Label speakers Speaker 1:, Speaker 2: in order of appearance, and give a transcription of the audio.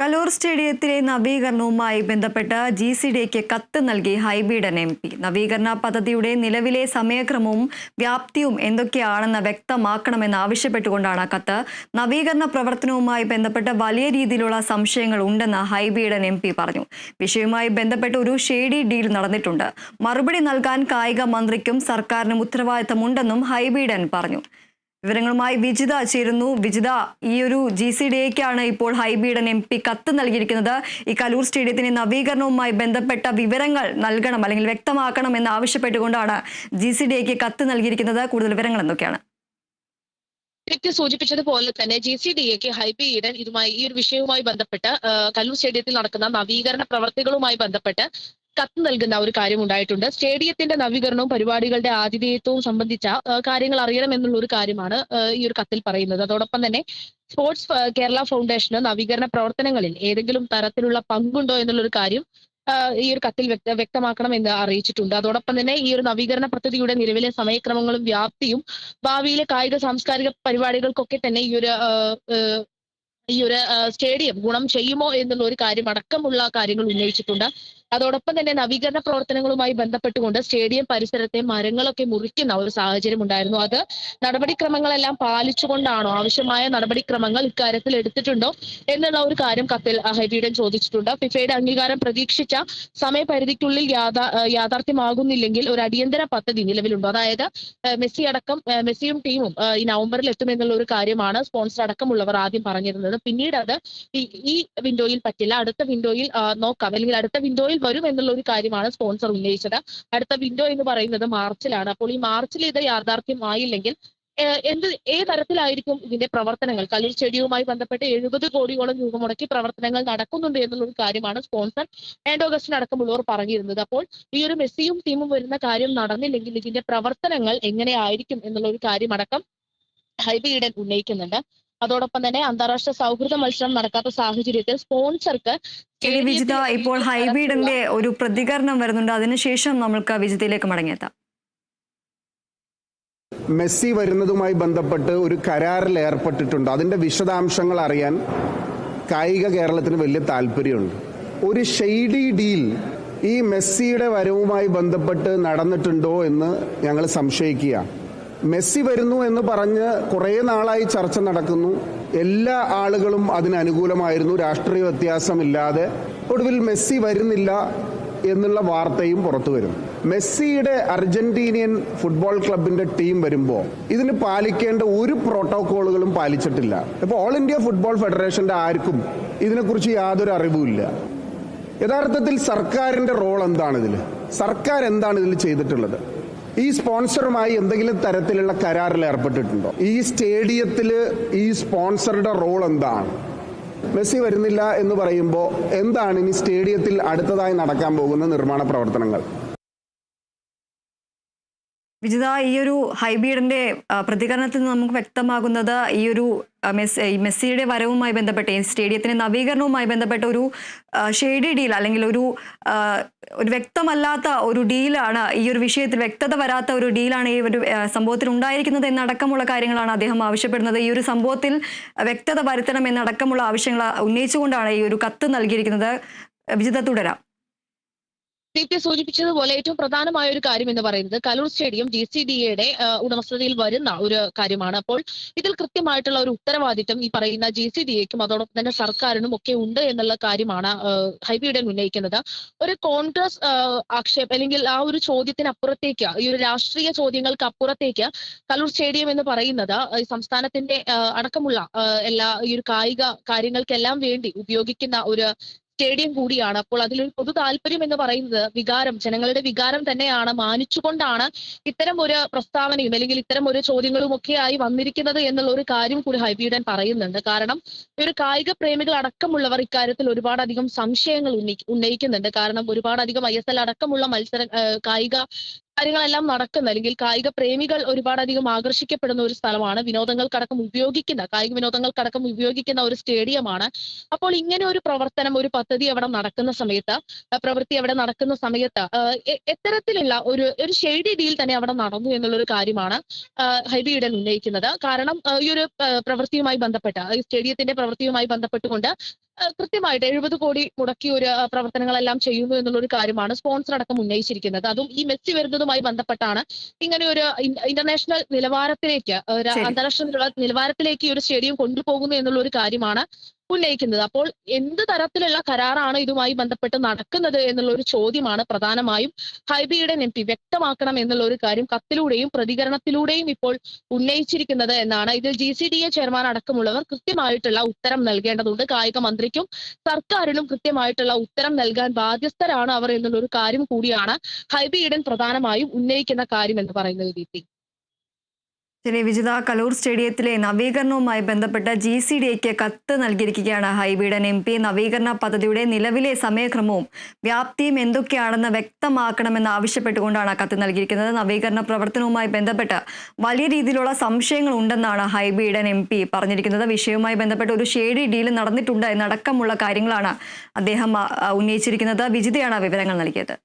Speaker 1: കലൂർ സ്റ്റേഡിയത്തിലെ നവീകരണവുമായി ബന്ധപ്പെട്ട് G C ഡിക്ക് കത്ത് നൽകി ഹൈബീഡൻ എം പി. നവീകരണ പദ്ധതിയുടെ നിലവിലെ സമയക്രമവും വ്യാപ്തിയും എന്തൊക്കെയാണെന്ന് വ്യക്തമാക്കണമെന്ന് ആവശ്യപ്പെട്ടുകൊണ്ടാണ് കത്ത്. നവീകരണ പ്രവർത്തനവുമായി ബന്ധപ്പെട്ട് വലിയ രീതിയിലുള്ള സംശയങ്ങൾ ഉണ്ടെന്ന് ഹൈബീഡൻ എം പറഞ്ഞു. വിഷയവുമായി ബന്ധപ്പെട്ട് ഒരു ഷേഡി ഡീൽ നടന്നിട്ടുണ്ട്. മറുപടി നൽകാൻ കായിക മന്ത്രിക്കും സർക്കാരിനും ഉത്തരവാദിത്തമുണ്ടെന്നും ഹൈബീഡൻ പറഞ്ഞു. വിവരങ്ങളുമായി വിജിത ചേരുന്നു. വിജിത ഈ ഒരു ജി സി ഡിയേക്കാണ് ഇപ്പോൾ ഹൈബീഡൻ എം പി കത്ത് നൽകിയിരിക്കുന്നത്. ഈ കലൂർ സ്റ്റേഡിയത്തിന്റെ നവീകരണവുമായി ബന്ധപ്പെട്ട വിവരങ്ങൾ നൽകണം അല്ലെങ്കിൽ വ്യക്തമാക്കണം എന്ന് ആവശ്യപ്പെട്ടുകൊണ്ടാണ് ജി സി ഡിയേക്ക് കത്ത് നൽകിയിരിക്കുന്നത്. കൂടുതൽ വിവരങ്ങൾ എന്തൊക്കെയാണ്?
Speaker 2: വ്യക്തി സൂചിപ്പിച്ചതുപോലെ തന്നെ ജി സി ഡി എക്ക് ഹൈബി ഈഡൻ ഇതുമായി ഈ ഒരു വിഷയവുമായി ബന്ധപ്പെട്ട് കല്ലൂർ സ്റ്റേഡിയത്തിൽ നടക്കുന്ന നവീകരണ പ്രവർത്തികളുമായി ബന്ധപ്പെട്ട് കത്ത് നൽകുന്ന ഒരു കാര്യം ഉണ്ടായിട്ടുണ്ട്. സ്റ്റേഡിയത്തിന്റെ നവീകരണവും പരിപാടികളുടെ ആതിഥേയത്വവും സംബന്ധിച്ച കാര്യങ്ങൾ അറിയണം എന്നുള്ള ഒരു കാര്യമാണ് ഈ ഒരു കത്തിൽ പറയുന്നത്. അതോടൊപ്പം തന്നെ സ്പോർട്സ് കേരള ഫൗണ്ടേഷന് നവീകരണ പ്രവർത്തനങ്ങളിൽ ഏതെങ്കിലും തരത്തിലുള്ള പങ്കുണ്ടോ എന്നുള്ളൊരു കാര്യം ഈ ഒരു കത്തിൽ വ്യക്ത വ്യക്തമാക്കണം എന്ന് അറിയിച്ചിട്ടുണ്ട്. അതോടൊപ്പം തന്നെ ഈ ഒരു നവീകരണ പദ്ധതിയുടെ നിലവിലെ സമയക്രമങ്ങളും വ്യാപ്തിയും ഭാവിയിലെ കായിക സാംസ്കാരിക പരിപാടികൾക്കൊക്കെ തന്നെ ഈ ഒരു ഈ ഒരു സ്റ്റേഡിയം ഗുണം ചെയ്യുമോ എന്നുള്ള ഒരു കാര്യം അടക്കമുള്ള കാര്യങ്ങൾ ഉന്നയിച്ചിട്ടുണ്ട്. അതോടൊപ്പം തന്നെ നവീകരണ പ്രവർത്തനങ്ങളുമായി ബന്ധപ്പെട്ടുകൊണ്ട് സ്റ്റേഡിയം പരിസരത്തെ മരങ്ങളൊക്കെ മുറിക്കുന്ന ഒരു സാഹചര്യം ഉണ്ടായിരുന്നു. അത് നടപടിക്രമങ്ങളെല്ലാം പാലിച്ചുകൊണ്ടാണോ ആവശ്യമായ നടപടിക്രമങ്ങൾ ഇക്കാര്യത്തിൽ എടുത്തിട്ടുണ്ടോ എന്നുള്ള ഒരു കാര്യം കത്തിൽ ആ, ചോദിച്ചിട്ടുണ്ട്. ഫിഫയുടെ അംഗീകാരം പ്രതീക്ഷിച്ച സമയപരിധിക്കുള്ളിൽ യാഥാ യാഥാർത്ഥ്യമാകുന്നില്ലെങ്കിൽ ഒരു അടിയന്തര പദ്ധതി നിലവിലുണ്ടോ? അതായത് മെസ്സി അടക്കം മെസ്സിയും ടീമും ഈ നവംബറിൽ എത്തുമെന്നുള്ള ഒരു കാര്യമാണ് സ്പോൺസർ അടക്കമുള്ളവർ ആദ്യം പറഞ്ഞിരുന്നത്. പിന്നീട് അത് ഈ വിൻഡോയിൽ പറ്റില്ല. അടുത്ത വിൻഡോയിൽ നോക്കാം. അല്ലെങ്കിൽ അടുത്ത വിൻഡോയിൽ വരും എന്നുള്ള ഒരു കാര്യമാണ് സ്പോൺസർ ഉന്നയിച്ചത്. അടുത്ത വിൻഡോ എന്ന് പറയുന്നത് മാർച്ചിലാണ്. അപ്പോൾ ഈ മാർച്ചിൽ ഇത് യാഥാർത്ഥ്യമായില്ലെങ്കിൽ എന്ത് ഏത് തരത്തിലായിരിക്കും ഇതിന്റെ പ്രവർത്തനങ്ങൾ? കലൂർ ചെടിയുമായി ബന്ധപ്പെട്ട് എഴുപത് കോടിയോളം രൂപ മുടക്കി പ്രവർത്തനങ്ങൾ നടക്കുന്നുണ്ട് എന്നുള്ള ഒരു കാര്യമാണ് സ്പോൺസർ ആൻഡ് ഓഗസ്റ്റിന് അടക്കമുള്ളവർ പറഞ്ഞിരുന്നത്. അപ്പോൾ ഈ ഒരു മെസ്സിയും ടീമും വരുന്ന കാര്യം നടന്നില്ലെങ്കിൽ ഇതിന്റെ പ്രവർത്തനങ്ങൾ എങ്ങനെയായിരിക്കും എന്നുള്ള ഒരു കാര്യം അടക്കം ഹൈബി ഈഡൻ ഉന്നയിക്കുന്നുണ്ട്. അതോടൊപ്പം തന്നെ അന്താരാഷ്ട്ര സൗഹൃദ മത്സരം നടക്കാത്ത സാഹചര്യത്തിൽ സ്പോൺസർക്ക്
Speaker 1: വിജിത ഇപ്പോൾ ഹൈബ്രീഡിന്റെ ഒരു പ്രതികരണം വരുന്നുണ്ട്. അതിനുശേഷം നമ്മൾക്ക് വിജിതയിലേക്ക് മടങ്ങിയെത്താം.
Speaker 3: മെസ്സി വരുന്നതുമായി ബന്ധപ്പെട്ട് ഒരു കരാറിൽ ഏർപ്പെട്ടിട്ടുണ്ട്. അതിന്റെ വിശദാംശങ്ങൾ അറിയാൻ കായിക കേരളത്തിന് വലിയ താല്പര്യമുണ്ട്. ഒരു ഷെയ്ഡി ഡീൽ ഈ മെസ്സിയുടെ വരവുമായി ബന്ധപ്പെട്ട് നടന്നിട്ടുണ്ടോ എന്ന് ഞങ്ങൾ സംശയിക്കുക മെസ്സി വരുന്നു എന്ന് പറഞ്ഞ് കുറേ നാളായി ചർച്ച നടക്കുന്നു. എല്ലാ ആളുകളും അതിന് അനുകൂലമായിരുന്നു. രാഷ്ട്രീയ വ്യത്യാസമില്ലാതെ ഒടുവിൽ മെസ്സി വരുന്നില്ല എന്നുള്ള വാർത്തയും പുറത്തു വരും. മെസ്സിയുടെ അർജന്റീനിയൻ ഫുട്ബോൾ ക്ലബിന്റെ ടീം വരുമ്പോൾ ഇതിന് പാലിക്കേണ്ട ഒരു പ്രോട്ടോകോളുകളും പാലിച്ചിട്ടില്ല. ഇപ്പോൾ ഓൾ ഇന്ത്യ ഫുട്ബോൾ ഫെഡറേഷന്റെ ആർക്കും ഇതിനെക്കുറിച്ച് യാതൊരു അറിവുമില്ല. യഥാർത്ഥത്തിൽ സർക്കാരിന്റെ റോൾ എന്താണ് ഇതിൽ സർക്കാർ എന്താണ് ഇതിൽ ചെയ്തിട്ടുള്ളത്? ഈ സ്പോൺസറുമായി എന്തെങ്കിലും തരത്തിലുള്ള കരാറിൽ ഏർപ്പെട്ടിട്ടുണ്ടോ? ഈ സ്റ്റേഡിയത്തിൽ ഈ സ്പോൺസറുടെ റോൾ എന്താണ്? മെസ്സി വരുന്നില്ല എന്ന് പറയുമ്പോൾ എന്താണ് ഇനി സ്റ്റേഡിയത്തിൽ അടുത്തതായി നടക്കാൻ പോകുന്ന നിർമ്മാണ പ്രവർത്തനങ്ങൾ?
Speaker 1: വിജിത ഈ ഒരു ഹൈബീഡിന്റെ പ്രതികരണത്തിൽ നിന്ന് നമുക്ക് വ്യക്തമാകുന്നത് ഈ ഒരു മെസ്സിയുടെ വരവുമായി ബന്ധപ്പെട്ട് സ്റ്റേഡിയത്തിന്റെ നവീകരണവുമായി ബന്ധപ്പെട്ട ഒരു ഷെയ്ഡി ഡീൽ അല്ലെങ്കിൽ ഒരു ഒരു വ്യക്തമല്ലാത്ത ഒരു ഡീലാണ് ഈ ഒരു വിഷയത്തിൽ വ്യക്തത വരാത്ത ഒരു ഡീലാണ് ഈ ഒരു സംഭവത്തിൽ ഉണ്ടായിരിക്കുന്നത് എന്നടക്കമുള്ള കാര്യങ്ങളാണ് അദ്ദേഹം ആവശ്യപ്പെടുന്നത്. ഈ ഒരു സംഭവത്തിൽ വ്യക്തത വരുത്തണം എന്നടക്കമുള്ള ആവശ്യങ്ങൾ ഉന്നയിച്ചുകൊണ്ടാണ് ഈ ഒരു കത്ത് നൽകിയിരിക്കുന്നത്. വിജിത തുടരാം.
Speaker 2: ദീപ്തി സൂചിപ്പിച്ചതുപോലെ ഏറ്റവും പ്രധാനമായ ഒരു കാര്യം എന്ന് പറയുന്നത് Kaloor stadium G C D എയുടെ ഉടമസ്ഥതയിൽ വരുന്ന ഒരു കാര്യമാണ്. അപ്പോൾ ഇതിൽ കൃത്യമായിട്ടുള്ള ഒരു ഉത്തരവാദിത്തം ഈ പറയുന്ന ജി സി ഡി എക്കും അതോടൊപ്പം തന്നെ സർക്കാരിനും ഒക്കെ ഉണ്ട് എന്നുള്ള കാര്യമാണ് ഹൈബിയുടെ ഉന്നയിക്കുന്നത്. ഒരു കോൺഗ്രസ് ആക്ഷേപ അല്ലെങ്കിൽ ആ ഒരു ചോദ്യത്തിന് അപ്പുറത്തേക്ക് ഈ ഒരു രാഷ്ട്രീയ ചോദ്യങ്ങൾക്ക് അപ്പുറത്തേക്ക് കലൂർ സ്റ്റേഡിയം എന്ന് പറയുന്നത് സംസ്ഥാനത്തിന്റെ അടക്കമുള്ള എല്ലാ ഈ ഒരു കായിക കാര്യങ്ങൾക്കെല്ലാം വേണ്ടി ഉപയോഗിക്കുന്ന ഒരു സ്റ്റേഡിയം കൂടിയാണ്. അപ്പോൾ അതിലൊരു പൊതു താല്പര്യം എന്ന് പറയുന്നത് വികാരം ജനങ്ങളുടെ വികാരം തന്നെയാണ് മാനിച്ചുകൊണ്ടാണ് ഇത്തരം ഒരു പ്രസ്താവനയും അല്ലെങ്കിൽ ഇത്തരം ഒരു ചോദ്യങ്ങളും ഒക്കെയായി വന്നിരിക്കുന്നത് എന്നുള്ള ഒരു കാര്യം കൂടി ഹൈബിയുടൻ പറയുന്നുണ്ട്. കാരണം ഒരു കായിക പ്രേമികൾ അടക്കമുള്ളവർ ഇക്കാര്യത്തിൽ ഒരുപാടധികം സംശയങ്ങൾ ഉന്നയി ഉന്നയിക്കുന്നുണ്ട്. കാരണം ഒരുപാടധികം ഐ എസ് എൽ അടക്കമുള്ള മത്സര കായിക കാര്യങ്ങളെല്ലാം നടക്കുന്ന അല്ലെങ്കിൽ കായിക പ്രേമികൾ ഒരുപാടധികം ആകർഷിക്കപ്പെടുന്ന ഒരു സ്ഥലമാണ്. വിനോദങ്ങൾക്കടക്കം ഉപയോഗിക്കുന്ന കായിക വിനോദങ്ങൾക്കടക്കം ഉപയോഗിക്കുന്ന ഒരു സ്റ്റേഡിയമാണ്. അപ്പോൾ ഇങ്ങനെ ഒരു പ്രവർത്തനം ഒരു പദ്ധതി അവിടെ നടക്കുന്ന സമയത്ത് പ്രവൃത്തി അവിടെ നടക്കുന്ന സമയത്ത് എത്തരത്തിലുള്ള ഒരു ഒരു ഷെയ്ഡി ഡീൽ തന്നെ അവിടെ നടന്നു എന്നുള്ളൊരു കാര്യമാണ് ഹൈബിയുടെ ഉന്നയിക്കുന്നത്. കാരണം ഈ ഒരു പ്രവൃത്തിയുമായി ബന്ധപ്പെട്ട സ്റ്റേഡിയത്തിന്റെ പ്രവൃത്തിയുമായി ബന്ധപ്പെട്ടുകൊണ്ട് കൃത്യമായിട്ട് എഴുപത് കോടി മുടക്കി ഒരു പ്രവർത്തനങ്ങളെല്ലാം ചെയ്യുന്നു എന്നുള്ള ഒരു കാര്യമാണ് സ്പോൺസർ അടക്കം ഉന്നയിച്ചിരിക്കുന്നത്. അതും ഈ മെസ്സി വരുന്നതുമായി ബന്ധപ്പെട്ടാണ് ഇങ്ങനെ ഒരു ഇന്റർനാഷണൽ നിലവാരത്തിലേക്ക് അന്താരാഷ്ട്ര നിലവാരത്തിലേക്ക് ഈ ഒരു സ്റ്റേഡിയം കൊണ്ടുപോകുന്നു എന്നുള്ള ഒരു കാര്യമാണ് ഉന്നയിക്കുന്നത്. അപ്പോൾ എന്ത് തരത്തിലുള്ള കരാറാണ് ഇതുമായി ബന്ധപ്പെട്ട് നടക്കുന്നത് എന്നുള്ള ഒരു ചോദ്യമാണ് പ്രധാനമായും ഹൈബിയുടെ എം പി വ്യക്തമാക്കണം എന്നുള്ള ഒരു കാര്യം കത്തിലൂടെയും പ്രതികരണത്തിലൂടെയും ഇപ്പോൾ ഉന്നയിച്ചിരിക്കുന്നത് എന്നാണ്. ഇതിൽ G C D A chairman അടക്കമുള്ളവർ കൃത്യമായിട്ടുള്ള ഉത്തരം നൽകേണ്ടതുണ്ട്. കായിക മന്ത്രിക്കും സർക്കാരിനും കൃത്യമായിട്ടുള്ള ഉത്തരം നൽകാൻ ബാധ്യസ്ഥരാണ് അവർ എന്നുള്ള ഒരു കാര്യം കൂടിയാണ് ഹൈബി ഈഡൻ പ്രധാനമായും ഉന്നയിക്കുന്ന കാര്യം എന്ന് പറയുന്നത് ദീപ്തി
Speaker 1: ശരി വിജിത കലൂർ സ്റ്റേഡിയത്തിലെ നവീകരണവുമായി ബന്ധപ്പെട്ട ജി സി ഡി എക്ക് കത്ത് നൽകിയിരിക്കുകയാണ്. ഹൈബീഡൻ എം പി നവീകരണ പദ്ധതിയുടെ നിലവിലെ സമയക്രമവും വ്യാപ്തിയും എന്തൊക്കെയാണെന്ന് വ്യക്തമാക്കണമെന്ന് ആവശ്യപ്പെട്ടുകൊണ്ടാണ് കത്ത് നൽകിയിരിക്കുന്നത്. നവീകരണ പ്രവർത്തനവുമായി ബന്ധപ്പെട്ട് വലിയ രീതിയിലുള്ള സംശയങ്ങൾ ഉണ്ടെന്നാണ് ഹൈബീഡൻ എം പി പറഞ്ഞിരിക്കുന്നത്. വിഷയവുമായി ബന്ധപ്പെട്ട് ഒരു ഷേഡി ഡീൽ നടന്നിട്ടുണ്ട് എന്നടക്കമുള്ള കാര്യങ്ങളാണ് അദ്ദേഹം ഉന്നയിച്ചിരിക്കുന്നത്. വിജിതയാണ് വിവരങ്ങൾ നൽകിയത്.